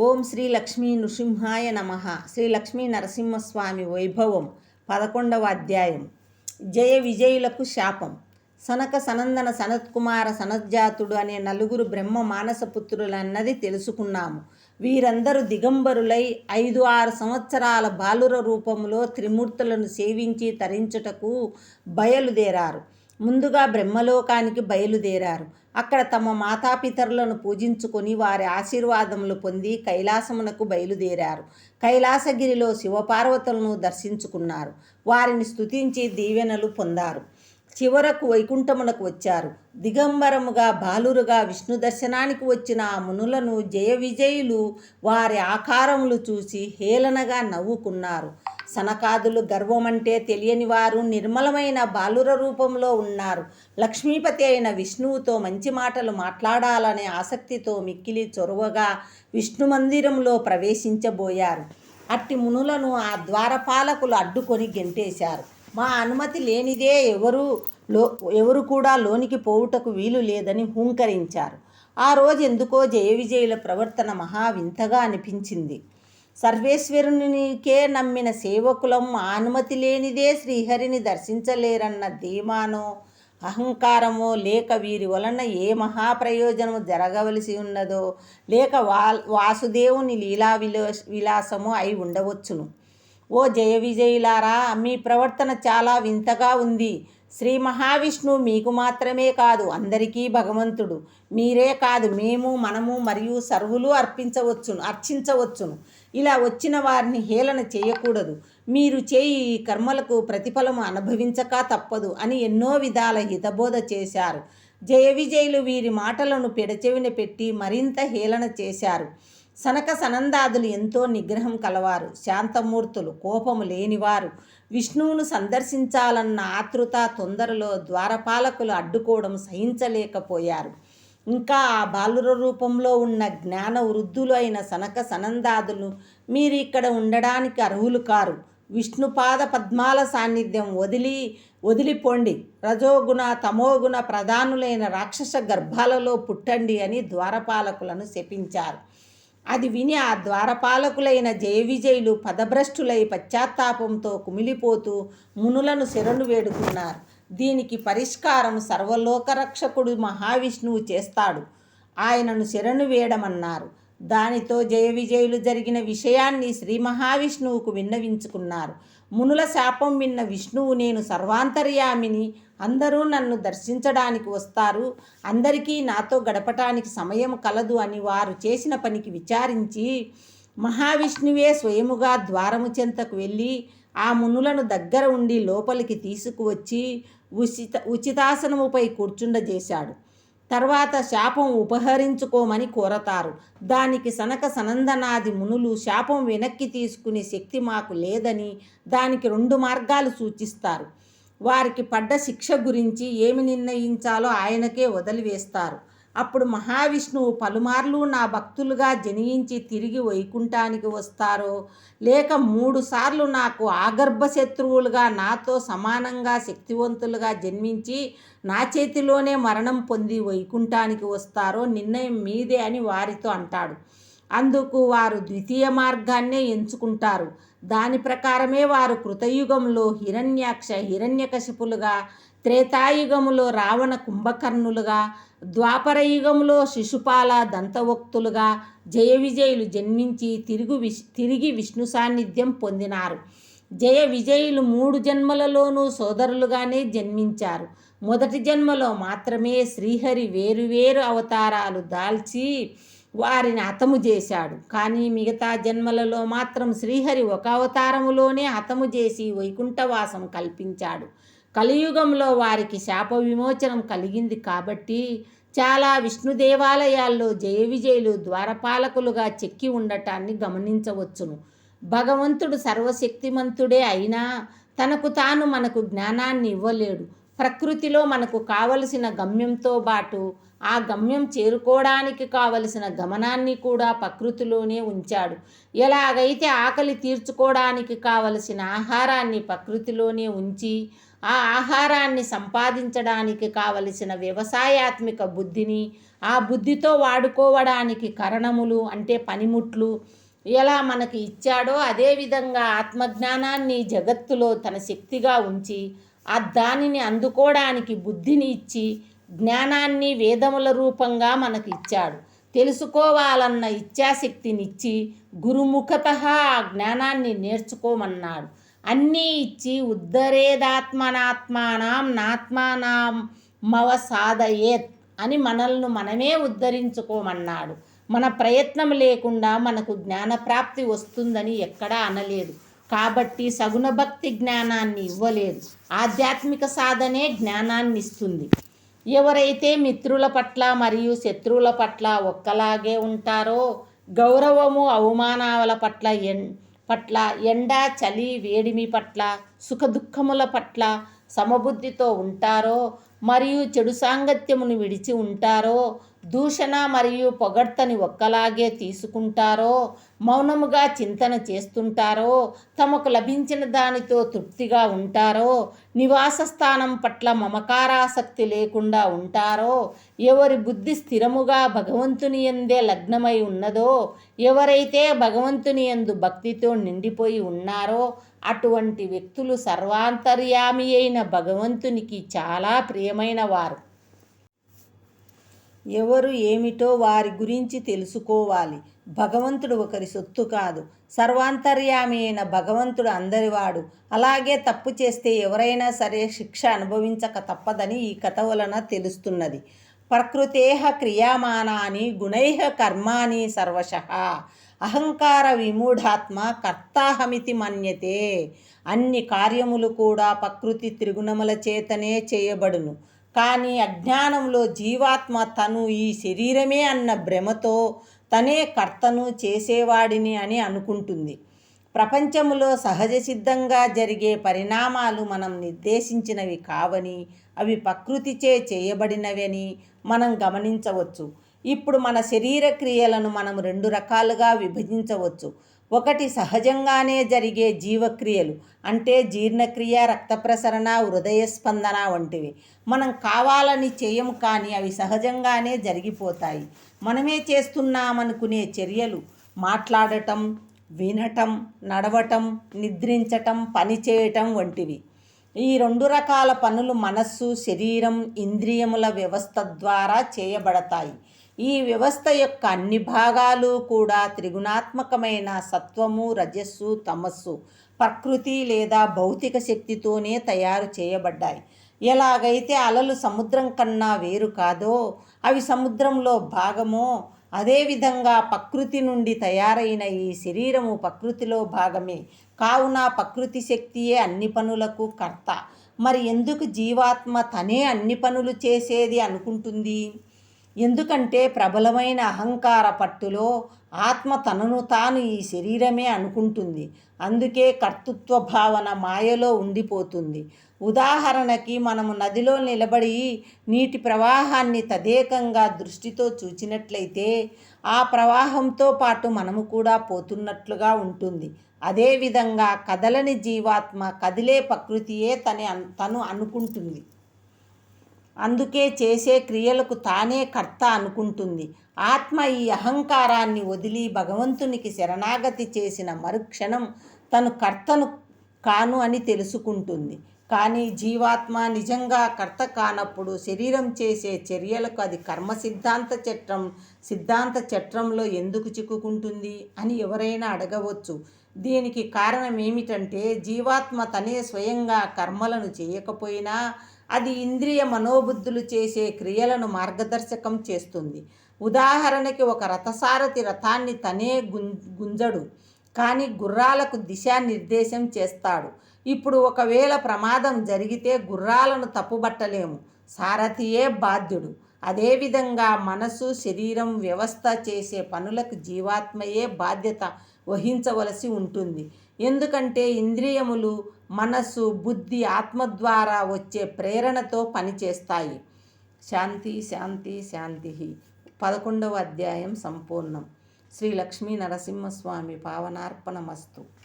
ఓం శ్రీ లక్ష్మీ నృసింహాయ నమ. శ్రీ లక్ష్మీ నరసింహస్వామి వైభవం పదకొండవ అధ్యాయం. జయ విజయులకు శాపం. సనక సనందన సనత్కుమార సనజ్జాతుడు అనే నలుగురు బ్రహ్మ మానసపుత్రులన్నది తెలుసుకున్నాము. వీరందరూ దిగంబరులై ఐదు ఆరు సంవత్సరాల బాలుర రూపంలో త్రిమూర్తులను సేవించి తరించుటకు బయలుదేరారు. ముందుగా బ్రహ్మలోకానికి బయలుదేరారు. అక్కడ తమ మాతాపితరులను పూజించుకొని వారి ఆశీర్వాదములు పొంది కైలాసమునకు బయలుదేరారు. కైలాసగిరిలో శివపార్వతులను దర్శించుకున్నారు. వారిని స్తుతించి దీవెనలు పొందారు. చివరకు వైకుంఠమునకు వచ్చారు. దిగంబరముగా బాలురుగా విష్ణు దర్శనానికి వచ్చిన ఆ మునులను జయ విజయులు వారి ఆకారములు చూసి హేళనగా నవ్వుకున్నారు. సనకాదులు గర్వమంటే తెలియని వారు నిర్మలమైన బాలుర రూపంలో ఉన్నారు. లక్ష్మీపతి అయిన విష్ణువుతో మంచి మాటలు మాట్లాడాలనే ఆసక్తితో మిక్కిలి చొరవగా విష్ణు మందిరంలో ప్రవేశించబోయారు. అట్టి మునులను ఆ ద్వారపాలకులు అడ్డుకొని గెంటేశారు. మా అనుమతి లేనిదే ఎవరు లో ఎవరు కూడా లోనికి పోవుటకు వీలు లేదని హూంకరించారు. ఆ రోజు ఎందుకో జయ విజయుల ప్రవర్తన మహా వింతగా అనిపించింది. సర్వేశ్వరునికే నమ్మిన సేవకులం అనుమతి లేనిదే శ్రీహరిని దర్శించలేరన్న ధీమానో అహంకారమో లేక వీరి వలన ఏ మహాప్రయోజనము జరగవలసి ఉన్నదో లేక వా వాసుదేవుని లీలా విలో విలాసము అయి ఉండవచ్చును. ఓ జయ విజయులారా మీ ప్రవర్తన చాలా వింతగా ఉంది. శ్రీ మహావిష్ణువు మీకు మాత్రమే కాదు అందరికీ భగవంతుడు. మీరే కాదు మేము మనము మరియు సర్వులు అర్పించవచ్చును అర్చించవచ్చును. ఇలా వచ్చిన వారిని హేళన చేయకూడదు. మీరు చేయి ఈ కర్మలకు ప్రతిఫలము అనుభవించక తప్పదు అని ఎన్నో విధాల హితబోధ చేశారు. జయ విజయులు వీరి మాటలను పెడచెవిన పెట్టి మరింత హేళన చేశారు. సనక సనందాదులు ఎంతో నిగ్రహం కలవారు. శాంతమూర్తులు కోపము లేనివారు. విష్ణువును సందర్శించాలన్న ఆతృత తొందరలో ద్వారపాలకులు అడ్డుకోవడం సహించలేకపోయారు. ఇంకా ఆ బాలుర రూపంలో ఉన్న జ్ఞాన వృద్ధులు అయిన సనక సనందాదులు మీరు ఇక్కడ ఉండడానికి అర్హులు కారు. విష్ణుపాద పద్మాల సాన్నిధ్యం వదిలి వదిలిపోండి. రజోగుణ తమోగుణ ప్రధానులైన రాక్షస గర్భాలలో పుట్టండి అని ద్వారపాలకులను శపించారు. అది విని ఆ ద్వారపాలకులైన జయ విజయులు పదభ్రష్టులై పశ్చాత్తాపంతో కుమిలిపోతూ మునులను శరణు వేడుకున్నారు. దీనికి పరిష్కారం సర్వలోకరక్షకుడు మహావిష్ణువు చేస్తాడు. ఆయనను శరణు వేయడమన్నారు. దానితో జయ విజయులు జరిగిన విషయాన్ని శ్రీ మహావిష్ణువుకు విన్నవించుకున్నారు. మునుల శాపం విన్న విష్ణువు నేను సర్వాంతర్యామిని. అందరూ నన్ను దర్శించడానికి వస్తారు. అందరికీ నాతో గడపటానికి సమయం కలదు అని వారు చేసిన పనికి విచారించి మహావిష్ణువే స్వయముగా ద్వారము చెంతకు వెళ్ళి ఆ మునులను దగ్గర ఉండి లోపలికి తీసుకువచ్చి ఉచిత ఉచితాసనముపై కూర్చుండజేశాడు. తర్వాత శాపం ఉపహరించుకోమని కోరతారు. దానికి సనక సనందనాది మునులు శాపం వెనక్కి తీసుకునే శక్తి మాకు లేదని దానికి రెండు మార్గాలు సూచిస్తారు. వారికి పడ్డ శిక్ష గురించి ఏమి నిర్ణయించాలో ఆయనకే వదిలివేస్తారు. అప్పుడు మహావిష్ణువు పలుమార్లు నా భక్తులుగా జనించి తిరిగి వైకుంఠానికి వస్తారో. లేక మూడుసార్లు నాకు ఆగర్భ శత్రువులుగా నాతో సమానంగా శక్తివంతులుగా జన్మించి నా చేతిలోనే మరణం పొంది వైకుంఠానికి వస్తారో నిర్ణయం మీదే అని వారితో అంటాడు. అందుకు వారు ద్వితీయ మార్గాన్నే ఎంచుకుంటారు. దాని ప్రకారమే వారు కృతయుగంలో హిరణ్యాక్ష హిరణ్యకశిపులుగా త్రేతాయుగములో రావణ కుంభకర్ణులుగా ద్వాపరయుగంలో శిశుపాల దంతవక్తులుగా జయ విజయులు జన్మించి తిరుగు విష్ తిరిగి విష్ణు సాన్నిధ్యం పొందినారు. జయ విజయులు మూడు జన్మలలోనూ సోదరులుగానే జన్మించారు. మొదటి జన్మలో మాత్రమే శ్రీహరి వేరువేరు అవతారాలు దాల్చి వారిని హతము చేశాడు. కానీ మిగతా జన్మలలో మాత్రం శ్రీహరి ఒక అవతారములోనే హతము చేసి వైకుంఠవాసం కల్పించాడు. కలియుగంలో వారికి శాప విమోచనం కలిగింది కాబట్టి చాలా విష్ణు దేవాలయాల్లో జయ విజయులు ద్వారపాలకులుగా చెక్కి ఉండటాన్ని గమనించవచ్చును. భగవంతుడు సర్వశక్తిమంతుడే అయినా తనకు తాను మనకు జ్ఞానాన్ని ఇవ్వలేడు. ప్రకృతిలో మనకు కావలసిన గమ్యంతో పాటు ఆ గమ్యం చేరుకోవడానికి కావలసిన గమనాన్ని కూడా ప్రకృతిలోనే ఉంచాడు. ఎలాగైతే ఆకలి తీర్చుకోవడానికి కావలసిన ఆహారాన్ని ప్రకృతిలోనే ఉంచి ఆ ఆహారాన్ని సంపాదించడానికి కావలసిన వ్యవసాయాత్మిక బుద్ధిని ఆ బుద్ధితో వాడుకోవడానికి కరణములు అంటే పనిముట్లు ఎలా మనకి ఇచ్చాడో అదేవిధంగా ఆత్మజ్ఞానాన్ని జగత్తులో తన శక్తిగా ఉంచి ఆ దానిని అందుకోవడానికి బుద్ధిని ఇచ్చి జ్ఞానాన్ని వేదముల రూపంగా మనకి ఇచ్చాడు. తెలుసుకోవాలన్న ఇచ్ఛాశక్తినిచ్చి గురుముఖత ఆ జ్ఞానాన్ని నేర్చుకోమన్నాడు. అన్నీ ఇచ్చి ఉద్ధరేదాత్మనాత్మానం నాత్మానామవ సాధయేత్ అని మనల్ని మనమే ఉద్ధరించుకోమన్నాడు. మన ప్రయత్నం లేకుండా మనకు జ్ఞానప్రాప్తి వస్తుందని ఎక్కడా అనలేదు. కాబట్టి సగుణ భక్తి జ్ఞానాన్ని ఇవ్వలేదు. ఆధ్యాత్మిక సాధనే జ్ఞానాన్ని ఇస్తుంది ఎవరైతే మిత్రుల పట్ల మరియు శత్రువుల పట్ల ఒక్కలాగే ఉంటారో గౌరవము అవమానాల పట్ల ఎన్ పట్ల ఎండ చలి వేడిమి పట్ల సుఖదుఖముల పట్ల సమబుద్ధితో ఉంటారో మరియు చెడు సాంగత్యమును విడిచి ఉంటారో దూషణ మరియు పొగడ్తని ఒక్కలాగే తీసుకుంటారో మౌనముగా చింతన చేస్తుంటారో తమకు లభించిన దానితో తృప్తిగా ఉంటారో నివాస స్థానం పట్ల మమకారాసక్తి లేకుండా ఉంటారో ఎవరి బుద్ధి స్థిరముగా భగవంతుని ఎందే లగ్నమై ఉన్నదో ఎవరైతే భగవంతుని ఎందు భక్తితో నిండిపోయి ఉన్నారో అటువంటి వ్యక్తులు సర్వాంతర్యామి అయిన భగవంతునికి చాలా ప్రియమైన వారు. ఎవరు ఏమిటో వారి గురించి తెలుసుకోవాలి. భగవంతుడు ఒకరి సొత్తు కాదు. సర్వాంతర్యామి అయిన భగవంతుడు అందరివాడు. అలాగే తప్పు చేస్తే ఎవరైనా సరే శిక్ష అనుభవించక తప్పదని ఈ కథ వలన తెలుస్తున్నది. ప్రకృతేహ క్రియామానాని గుణైహ కర్మాని సర్వశ. అహంకార విమూఢాత్మ కర్తాహమితి మన్యతే. అన్ని కార్యములు కూడా ప్రకృతి త్రిగుణముల చేతనే చేయబడును. కానీ అజ్ఞానంలో జీవాత్మ తను ఈ శరీరమే అన్న భ్రమతో తనే కర్తను చేసేవాడిని అని అనుకుంటుంది. ప్రపంచములో సహజ సిద్ధంగా జరిగే పరిణామాలు మనం నిర్దేశించినవి కావని అవి ప్రకృతిచే చేయబడినవని మనం గమనించవచ్చు. ఇప్పుడు మన శరీర క్రియలను మనం రెండు రకాలుగా విభజించవచ్చు. ఒకటి సహజంగానే జరిగే జీవక్రియలు అంటే జీర్ణక్రియ రక్త ప్రసరణ హృదయ స్పందన వంటివి. మనం కావాలని చేయం కానీ అవి సహజంగానే జరిగిపోతాయి. మనమే చేస్తున్నామనుకునే చర్యలు మాట్లాడటం వినటం నడవటం నిద్రించటం పని చేయటం వంటివి. ఈ రెండు రకాల పనులు మనస్సు శరీరం ఇంద్రియముల వ్యవస్థ ద్వారా చేయబడతాయి. ఈ వ్యవస్థ యొక్క అన్ని భాగాలు కూడా త్రిగుణాత్మకమైన సత్వము రజస్సు తమస్సు ప్రకృతి లేదా భౌతిక శక్తితోనే తయారు చేయబడ్డాయి. ఎలాగైతే అలలు సముద్రం కన్నా వేరు కాదో అవి సముద్రంలో భాగమో అదేవిధంగా ప్రకృతి నుండి తయారైన ఈ శరీరము ప్రకృతిలో భాగమే. కావున ప్రకృతి శక్తియే అన్ని పనులకు కర్త. మరి ఎందుకు జీవాత్మ తనే అన్ని పనులు చేసేది అనుకుంటుంది? ఎందుకంటే ప్రబలమైన అహంకార పట్టులో ఆత్మ తనను తాను ఈ శరీరమే అనుకుంటుంది. అందుకే కర్తృత్వ భావన మాయలో ఉండిపోతుంది. ఉదాహరణకి మనము నదిలో నిలబడి నీటి ప్రవాహాన్ని తదేకంగా దృష్టితో చూచినట్లయితే ఆ ప్రవాహంతో పాటు మనము కూడా పోతున్నట్లుగా ఉంటుంది. అదేవిధంగా కదలని జీవాత్మ కదిలే ప్రకృతియే తన తను అనుకుంటుంది. అందుకే చేసే క్రియలకు తానే కర్త అనుకుంటుంది. ఆత్మ ఈ అహంకారాన్ని వదిలి భగవంతునికి శరణాగతి చేసిన మరుక్షణం తను కర్తను కాను అని తెలుసుకుంటుంది. కానీ జీవాత్మ నిజంగా కర్త కానప్పుడు శరీరం చేసే చర్యలకు అది కర్మ సిద్ధాంత చట్టం సిద్ధాంత చట్రంలో ఎందుకు చిక్కుకుంటుంది అని ఎవరైనా అడగవచ్చు. దీనికి కారణం ఏమిటంటే జీవాత్మ తనే స్వయంగా కర్మలను చేయకపోయినా అది ఇంద్రియ మనోబుద్ధులు చేసే క్రియలను మార్గదర్శకం చేస్తుంది. ఉదాహరణకి ఒక రథసారథి రథాన్ని తనే గుంజడు కానీ గుర్రాలకు దిశానిర్దేశం చేస్తాడు. ఇప్పుడు ఒకవేళ ప్రమాదం జరిగితే గుర్రాలను తప్పుబట్టలేము. సారథియే బాధ్యుడు. అదేవిధంగా మనసు శరీరం వ్యవస్థ చేసే పనులకు జీవాత్మయే బాధ్యత వహించవలసి ఉంటుంది. ఎందుకంటే ఇంద్రియములు మనస్సు బుద్ధి ఆత్మ ద్వారా వచ్చే ప్రేరణతో పనిచేస్తాయి. శాంతి శాంతి శాంతి. పదకొండవ అధ్యాయం సంపూర్ణం. శ్రీ లక్ష్మీ నరసింహస్వామి పావనార్పణమస్తు.